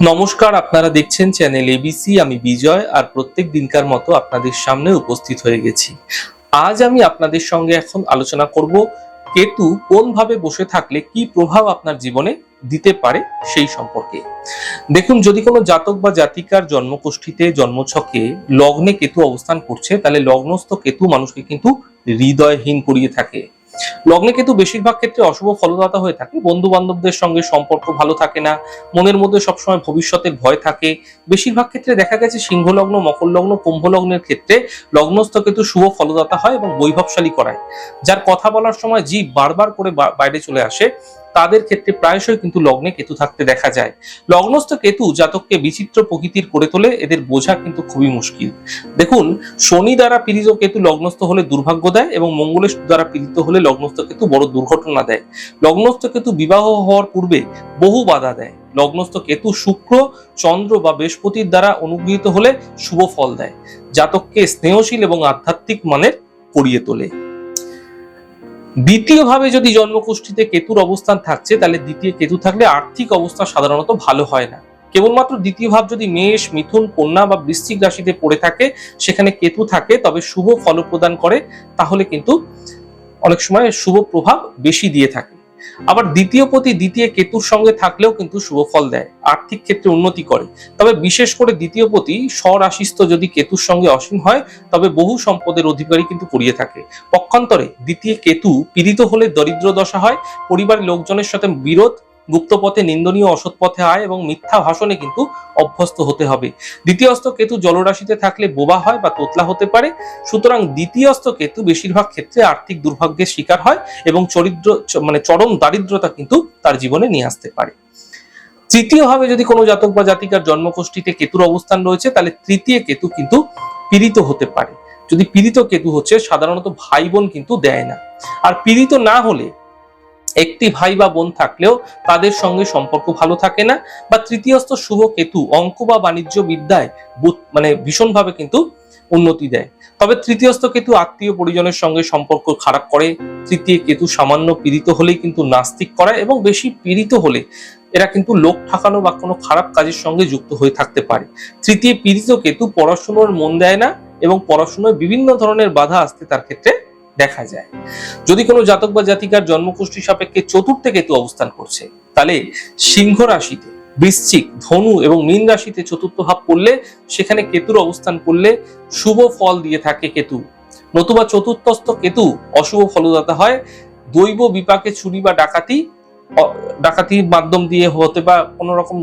নমস্কার, আপনারা দেখছেন চ্যানেল এবিসি আমি বিজয়, আর প্রত্যেক দিনকার মতো আপনাদের সামনে উপস্থিত হয়ে গেছি। আজ আমি আপনাদের সঙ্গে এখন আলোচনা করব, কেতু কোনভাবে বসে থাকলে কি প্রভাব আপনার জীবনে দিতে পারে সেই সম্পর্কে। দেখুন, যদি কোনো জাতক বা জাতিকার জন্মকুষ্ঠিতে জন্মছকে লগ্নে কেতু অবস্থান করছে, তাহলে লগ্নস্থ কেতু মানুষকে কিন্তু হৃদয়হীন করিয়ে থাকে। লগ্নে কিন্তু বেশিরভাগ ক্ষেত্রে অশুভ ফলদাতা হয়ে থাকে। বন্ধু বান্ধবদের সঙ্গে সম্পর্ক ভালো থাকে না, মনের মধ্যে সবসময় ভবিষ্যতের ভয় থাকে। বেশিরভাগ ক্ষেত্রে দেখা গেছে সিংহ লগ্ন মকর লগ্ন কুম্ভ লগ্নের ক্ষেত্রে লগ্নস্থ কিন্তু শুভ ফলদাতা হয় এবং বৈভবশালী করায়। যার কথা বলার সময় জীব বারবার করে বাইরে চলে আসে। তাদের ক্ষেত্রে প্রায়শই কিন্তু লগ্নে কেতু থাকতে দেখা যায়। লগ্নস্থ কেতু জাতককে বিচিত্র প্রকৃতির করে তোলে, এদের বোঝা কিন্তু খুবই মুশকিল। দেখুন, শনি দ্বারা পীড়িত কেতু লগ্নস্থ হলে দুর্ভাগ্য দেয় এবং মঙ্গলের দ্বারা পীড়িত হলে লগ্নস্থ কেতু বড় দুর্ঘটনা দেয়। লগ্নস্থ কেতু বিবাহ হওয়ার পূর্বে বহু বাধা দেয়। লগ্নস্থ কেতু শুক্র, চন্দ্র বা বৃহস্পতির দ্বারা অনুগৃহীত হলে শুভ ফল দেয়। জাতককে স্নেহশীল এবং আধ্যাত্মিক মানের করিয়ে তোলে। দ্বিতীয়ভাবে যদি জন্মকুষ্ঠিতে কেতুর অবস্থান থাকছে, তাহলে দ্বিতীয় কেতু থাকলে আর্থিক অবস্থা সাধারণত ভালো হয় না। কেবলমাত্র দ্বিতীয় ভাব যদি মেষ, মিথুন, কন্যা বা বৃশ্চিক রাশিতে পড়ে থাকে, সেখানে কেতু থাকে, তবে শুভ ফল প্রদান করে, তাহলে কিন্তু অনেক সময় শুভ প্রভাব বেশি দিয়ে থাকে। আবার দ্বিতীয় পতি দ্বিতীয় কেতুর সঙ্গে থাকলেও কিন্তু শুভ ফল দেয়, আর্থিক ক্ষেত্রে উন্নতি করে। তবে বিশেষ করে দ্বিতীয় পতি স্বরাশিস্থ যদি কেতুর সঙ্গে অসীম হয়, তবে বহু সম্পদের অধিকারী কিন্তু পড়িয়ে থাকে। পক্ষান্তরে দ্বিতীয় কেতু পীড়িত হলে দরিদ্র দশা হয়, পরিবারের লোকজনের সাথে বিরোধ গুপ্তপথে নিন্দনীয় অসৎ পথে আয় এবং মিথ্যা ভাষণে কিন্তু অভ্যস্ত হতে হবে। দ্বিতীয়স্থ কেতু জলরাশিতে থাকলে বোবা হয় বা তোতলা হতে পারে। সুতরাং দ্বিতীয়স্থ কেতু বেশিরভাগ ক্ষেত্রে আর্থিক দুর্ভাগ্যের শিকার হয় এবং চরিত্র মানে চরম দারিদ্রতা কিন্তু তার জীবনে নিয়ে আসতে পারে। তৃতীয়ভাবে যদি কোনো জাতক বা জাতিকার জন্মগোষ্ঠীতে কেতুর অবস্থান রয়েছে, তাহলে তৃতীয় কেতু কিন্তু পীড়িত হতে পারে। যদি পীড়িত কেতু হচ্ছে, সাধারণত ভাই বোন কিন্তু দেয় না। আর পীড়িত না হলে একটি ভাই বা বোন থাকলেও তাদের সঙ্গে সম্পর্ক ভালো থাকে না। বা তৃতীয়স্থ শুভ কেতু অঙ্ক বা বাণিজ্য বিদ্যায় মানে ভীষণভাবে কিন্তু উন্নতি দেয়। তবে তৃতীয়স্থ কেতু আত্মীয় পরিজনের সঙ্গে সম্পর্ক খারাপ করে। তৃতীয় কেতু সামান্য পীড়িত হলেই কিন্তু নাস্তিক করায় এবং বেশি পীড়িত হলে এরা কিন্তু লোক ঠাকানো বা কোনো খারাপ কাজের সঙ্গে যুক্ত হয়ে থাকতে পারে। তৃতীয় পীড়িত কেতু পড়াশুনোর মন দেয় না এবং পড়াশোনায় বিভিন্ন ধরনের বাধা আসতে তার ক্ষেত্রে দেখা যায়। যদি কোনো জাতক বা জাতিকার জন্মকুষ্ঠী সাপেক্ষে চতুর্থে কেতু অবস্থান করছে, তাহলে সিংহ রাশিতে বৃশ্চিক, ধনু এবং মীন রাশিতে চতুর্থ ভাব পড়লে সেখানে কেতুর অবস্থান করলে শুভ ফল দিয়ে থাকে কেতু। নতুবা চতুর্থস্থ কেতু অশুভ ফলদাতা হয়। দৈব বিপাকে চুরি বা ডাকাতি ডাকাতির মাধ্যম দিয়ে হতে বা কোনো রকম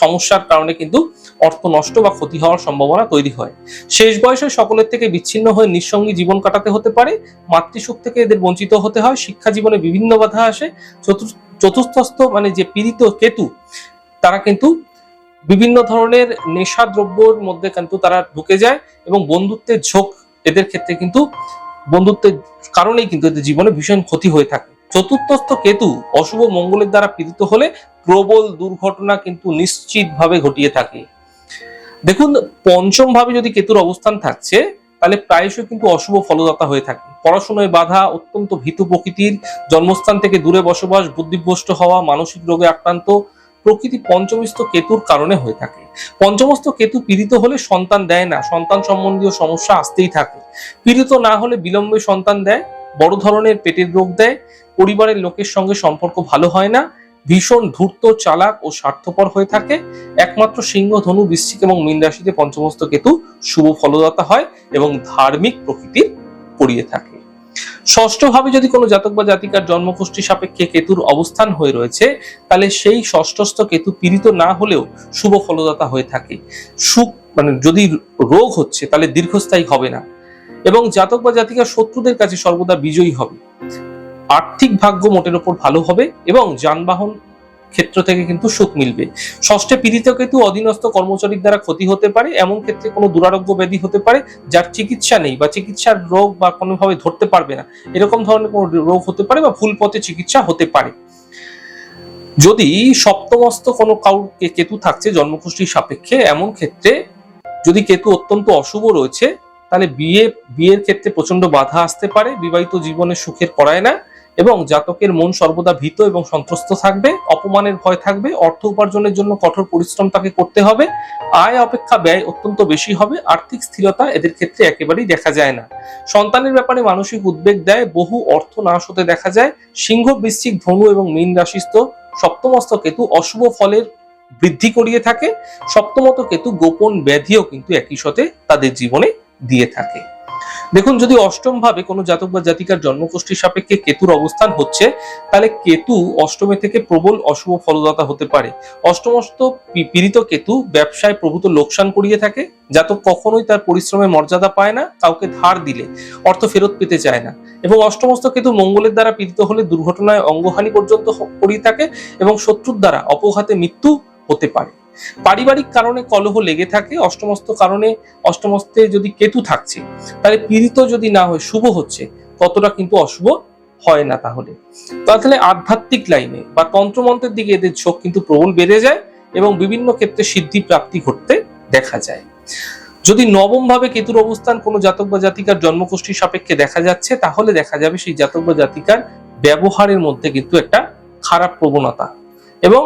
সমস্যার কারণে কিন্তু অর্থ নষ্ট বা ক্ষতি হওয়ার সম্ভাবনা তৈরি হয়। শেষ বয়সে সকলের থেকে বিচ্ছিন্ন হয়ে নিঃসঙ্গী জীবন কাটাতে হতে পারে, মাতৃসুখ থেকে এদের বঞ্চিত হতে হয়, শিক্ষা জীবনে বিভিন্ন বাধা আসে চতুর্থ চতুর্থস্থ মানে যে পীড়িত কেতু, তারা কিন্তু বিভিন্ন ধরনের নেশা দ্রব্যর মধ্যে কিন্তু তারা ঢুকে যায় এবং বন্ধুত্বের ঝোঁক এদের ক্ষেত্রে কিন্তু, বন্ধুত্বের কারণেই কিন্তু এদের জীবনে ভীষণ ক্ষতি হয়ে থাকে। চতুর্থস্থ কেতু অশুভ মঙ্গলের দ্বারা পীড়িত হলে প্রবল দুর্ঘটনা কিন্তু নিশ্চিতভাবে ঘটিয়ে থাকে। দেখুন পঞ্চম ভাবে যদি কেতুর অবস্থান থাকছে, তাহলে প্রায়শই কিন্তু অশুভ ফলদাতা হয়ে থাকে। পড়াশোনায় বাধা, অত্যন্ত ভীতু প্রকৃতির, জন্মস্থান থেকে দূরে বসবাস, বুদ্ধিভ্রষ্ট হওয়া, মানসিক রোগে আক্রান্ত প্রকৃতি পঞ্চমস্থ কেতুর কারণে হয়ে থাকে। পঞ্চমস্থ কেতু পীড়িত হলে সন্তান দেয় না, সন্তান সম্বন্ধীয় সমস্যা আসতেই থাকে। পীড়িত না হলে বিলম্বে সন্তান দেয় বড় ধরনের পেটের রোগ দেয়, পরিবারের লোকের সঙ্গে সম্পর্ক ভালো হয় না, ভীষণ ধূর্ত, চালাক ও স্বার্থপর হয়ে থাকে। একমাত্র সিংহ, ধনু, বৃশ্চিক এবং মীন রাশিতে পঞ্চমস্ত কেতু শুভ ফলদাতা হয় এবং ধার্মিক প্রকৃতির করিয়ে থাকে। ষষ্ঠ ভাবে যদি কোনো জাতক বা জাতিকার জন্মকুষ্ঠী সাপেক্ষে কেতুর অবস্থান হয়ে রয়েছে, তাহলে সেই ষষ্ঠস্থ কেতু পীড়িত না হলেও শুভ ফলদাতা হয়ে থাকে। সুখ মানে যদি রোগ হচ্ছে, তাহলে দীর্ঘস্থায়ী হবে না। এবং জাতক বা জাতিকা শত্রুদের কাছে সর্বদা বিজয়ী হবে। আর্থিক ভাগ্য মোটের ওপর ভালো হবে এবং যানবাহন ক্ষেত্র থেকে কিন্তু সুখ মিলবে। ষষ্ঠে পীড়িত কেতু অধীনস্থ কর্মচারীর দ্বারা ক্ষতি হতে পারে, এমন ক্ষেত্রে কোনো দুরারোগ্য ব্যাধি হতে পারে যার চিকিৎসা নেই বা চিকিৎসার রোগ বা কোনোভাবে ধরতে পারবে না। এরকম ধরনের কোনো রোগ হতে পারে বা ভুল পথে চিকিৎসা হতে পারে। যদি সপ্তমস্ত কোনো কাউর কেতু থাকছে জন্মকুষ্ঠীর সাপেক্ষে, এমন ক্ষেত্রে যদি কেতু অত্যন্ত অশুভ রয়েছে তাহলে বিয়ে, বিয়ের ক্ষেত্রে প্রচণ্ড বাধা আসতে পারে, বিবাহিত জীবনে সুখের করায় না, এবং জাতকের মন সর্বদা ভীত এবং সন্ত্রস্ত থাকবে, অপমানের ভয় থাকবে, অর্থ উপার্জনের জন্য কঠোর পরিশ্রম তাকে করতে হবে, আয় অপেক্ষা ব্যয় অত্যন্ত বেশি হবে, আর্থিক স্থিরতা এদের ক্ষেত্রে একেবারেই দেখা যায় না। সন্তানের ব্যাপারে মানসিক উদ্বেগ দেয়, বহু অর্থ নাশ হতে দেখা যায়, সিংহ, বৃশ্চিক, ধনু এবং মীন রাশিস্থ সপ্তমস্ত কেতু অশুভ ফলের বৃদ্ধি করিয়ে থাকে, সপ্তমত কেতু গোপন ব্যাধিও কিন্তু একই সাথে তাদের জীবনে দিয়ে থাকে। দেখুন, যদি অষ্টম ভাবে কোনো জাতক বা জাতিকার জন্মগোষ্ঠীর সাপেক্ষে কেতুর অবস্থান হচ্ছে, তাহলে কেতু অষ্টমে থেকে প্রবল অশুভ ফলদাতা হতে পারে। অষ্টমস্ত পীড়িত কেতু ব্যবসায় প্রভূত লোকসান করিয়ে থাকে। জাতক কখনোই তার পরিশ্রমের মর্যাদা পায় না, কাউকে ধার দিলে, অর্থ ফেরত পেতে চায় না। এবং অষ্টমস্ত কেতু মঙ্গলের দ্বারা পীড়িত হলে দুর্ঘটনায় অঙ্গহানি পর্যন্ত করিয়ে থাকে এবং শত্রুর দ্বারা অপঘাতে মৃত্যু হতে পারে। পারিবারিক কারণে কলহ লেগে থাকে, অষ্টমস্ত কারণে অষ্টমস্তে যদি কেতু থাকছে, তাহলে পীড়িত যদি না হয়, শুভ হচ্ছে, ততটা কিন্তু অশুভ হয় না তাহলে। তাহলে আধ্যাত্মিক লাইনে বা তন্ত্রমন্ত্রের দিকে এদের ঝোঁক কিন্তু প্রবল বেড়ে যায় এবং বিভিন্ন ক্ষেত্রে সিদ্ধি প্রাপ্তি ঘটতে দেখা যায়। যদি নবম ভাবে কেতুর অবস্থান কোনো জাতক বা জাতিকার জন্মগোষ্ঠীর সাপেক্ষে দেখা যাচ্ছে, তাহলে দেখা যাবে সেই জাতক বা জাতিকার ব্যবহারের মধ্যে কিন্তু একটা খারাপ প্রবণতা। এবং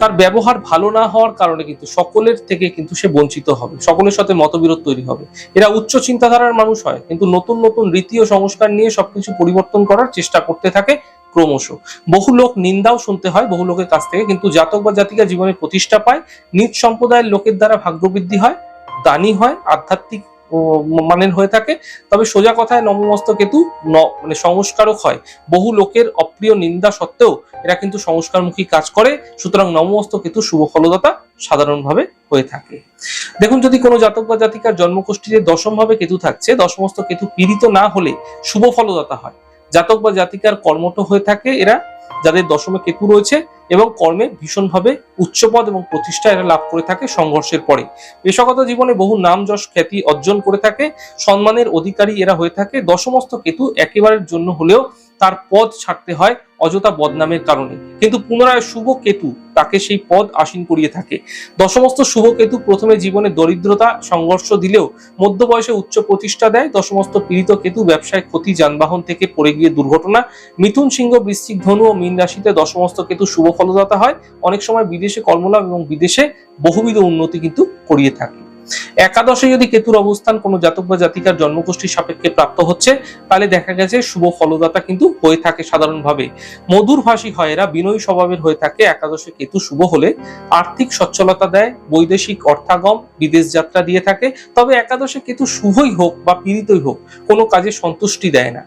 তার ব্যবহার ভালো না হওয়ার কারণে কিন্তু সকলের থেকে কিন্তু সে বঞ্চিত হবে, সকলের সাথে মতবিরোধ তৈরি হবে। এরা উচ্চ চিন্তাধারার মানুষ হয়, কিন্তু নতুন নতুন রীতি ও সংস্কার নিয়ে সবকিছু পরিবর্তন করার চেষ্টা করতে থাকে ক্রমশ। বহু লোক নিন্দাও শুনতে হয়, বহু লোকের কাছ থেকে, কিন্তু জাতক বা জাতিকা জীবনে প্রতিষ্ঠা পায়, নিজ সম্প্রদায়ের লোকের দ্বারা ভাগ্যবৃদ্ধি হয়, দানি হয়, আধ্যাত্মিক মানের হয়ে থাকে। তবে সোজা কথায় নবমস্ত কেতু ন- মানে সংস্কারক হয়। বহু লোকের অপ্রিয় নিন্দা সত্ত্বেও এরা কিন্তু সংস্কারমুখী কাজ করে। সুতরাং নবমস্ত কেতু শুভ ফলদাতা সাধারণভাবে হয়ে থাকে। দেখুন, যদি কোনো জাতক বা জাতিকার জন্মকোষ্ঠীতে দশম ভাবে কেতু থাকছে, দশমস্ত কেতু পীড়িত না হলে শুভ ফলদাতা হয়। জাতক বা জাতিকার কর্মঠ হয়ে থাকে এরা। যাদের দশমে কেতু রয়েছে এবং কর্মে ভীষণভাবে উচ্চপদ এবং প্রতিষ্ঠা এরা লাভ করে থাকে সংঘর্ষের পরে। পেশাগত জীবনে বহু নাম যশ খ্যাতি অর্জন করে থাকে, সম্মানের অধিকারী এরা হয়ে থাকে। দশমস্ত কেতু একেবারের জন্য হলেও তার পদ ছাড়তে হয় অযথা বদনামের কারণে। কিন্তু পুনরায় শুভ কেতু তাকে সেই পদ আসীন করিয়ে থাকে। দশমস্ত শুভ কেতু প্রথমে জীবনে দরিদ্রতা, সংঘর্ষ দিলেও মধ্য বয়সে উচ্চ প্রতিষ্ঠা দেয়। দশমস্ত পীড়িত কেতু ব্যবসায় ক্ষতি যানবাহন থেকে পড়ে গিয়ে দুর্ঘটনা। মিথুন সিংহ বৃশ্চিক ধনু ও মীন রাশিতে দশমস্ত কেতু শুভ ফলদাতা হয়, অনেক সময় বিদেশে কর্মলাভ এবং বিদেশে বহুবিধ উন্নতি কিন্তু করিয়ে থাকে। একাদশে যদি কেতুর অবস্থান কোনো জাতক বা জাতিকার জন্মগোষ্ঠীর সাপেক্ষে প্রাপ্ত হচ্ছে, তাহলে দেখা গেছে শুভ ফলদাতা কিন্তু হয়ে থাকে সাধারণভাবে। মধুর ভাষী হয় এরা বিনয়ী স্বভাবের হয়ে থাকে, একাদশে কেতু শুভ হলে আর্থিক সচ্ছলতা দেয়, বৈদেশিক অর্থাগম, বিদেশ যাত্রা দিয়ে থাকে। তবে একাদশে কেতু শুভই হোক বা পীড়িতই হোক, কোনো কাজে সন্তুষ্টি দেয় না।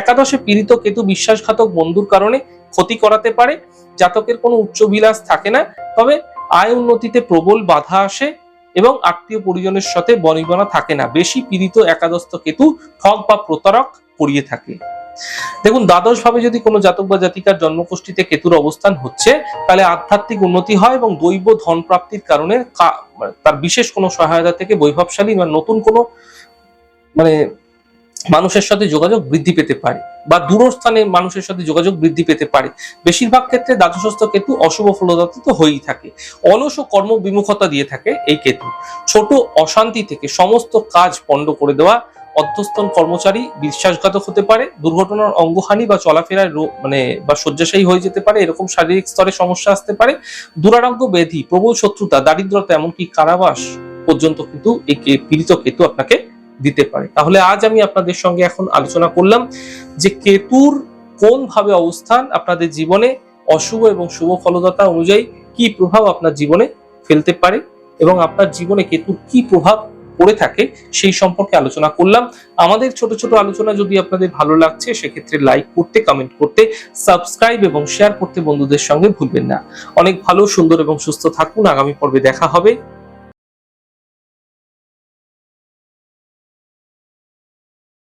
একাদশে পীড়িত কেতু বিশ্বাসঘাতক বন্ধুর কারণে ক্ষতি করাতে পারে, জাতকের কোনো উচ্চবিলাস থাকে না। তবে আয় উন্নতিতে প্রবল বাধা আসে এবং আত্মীয় পরিজনের সাথে বনিবনা থাকে না। বেশি পীড়িত একাদশ কেতু ঠক বা প্রতারক করিয়ে থাকে। দেখুন দ্বাদশ ভাবে যদি কোনো জাতক বা জাতিকার জন্মকোষ্ঠীতে কেতুর অবস্থান হচ্ছে, তাহলে আধ্যাত্মিক উন্নতি হয় এবং দৈব ধন প্রাপ্তির কারণে তার বিশেষ কোনো সহায়তা থেকে বৈভবশালী বা নতুন কোনো মানে মানুষের সাথে যোগাযোগ বৃদ্ধি পেতে পারে বা দূরস্থানে মানুষের সাথে যোগাযোগ বৃদ্ধি পেতে পারে। বেশিরভাগ ক্ষেত্রে দ্বাদশস্থ কেতু অশুভ ফলদাতা তো হয়েই থাকে। অলস ও কর্ম বিমুখতা দিয়ে থাকে এই কেতু। ছোট অশান্তি থেকে সমস্ত কাজ পণ্ড করে দেওয়া অধ্যস্তন কর্মচারী বিশ্বাসঘাতক হতে পারে, দুর্ঘটনার অঙ্গহানি বা চলাফেরায় মানে বা শয্যাশায়ী হয়ে যেতে পারে, এরকম শারীরিক স্তরে সমস্যা আসতে পারে। দুরারোগ্য ব্যাধি, প্রবল শত্রুতা, দারিদ্রতা, এমনকি কারাবাস পর্যন্ত কিন্তু এই পীড়িত কেতু আপনাকে দিতে পারে। তাহলে আজ আমি আপনাদের সঙ্গে এখন আলোচনা করলাম যে কেতুর কোন ভাবে অবস্থান আপনাদের জীবনে অশুভ এবং শুভ ফলদাতা অনুযায়ী কি প্রভাব আপনার জীবনে ফেলতে পারে এবং আপনার জীবনে কেতুর কি প্রভাব পড়ে থাকে সেই সম্পর্কে আলোচনা করলাম। আমাদের ছোট ছোট আলোচনা যদি আপনাদের ভালো লাগছে, সেক্ষেত্রে লাইক করতে কমেন্ট করতে সাবস্ক্রাইব এবং শেয়ার করতে বন্ধুদের সঙ্গে ভুলবেন না। অনেক ভালো, সুন্দর এবং সুস্থ থাকুন। আগামী পর্বে দেখা হবে।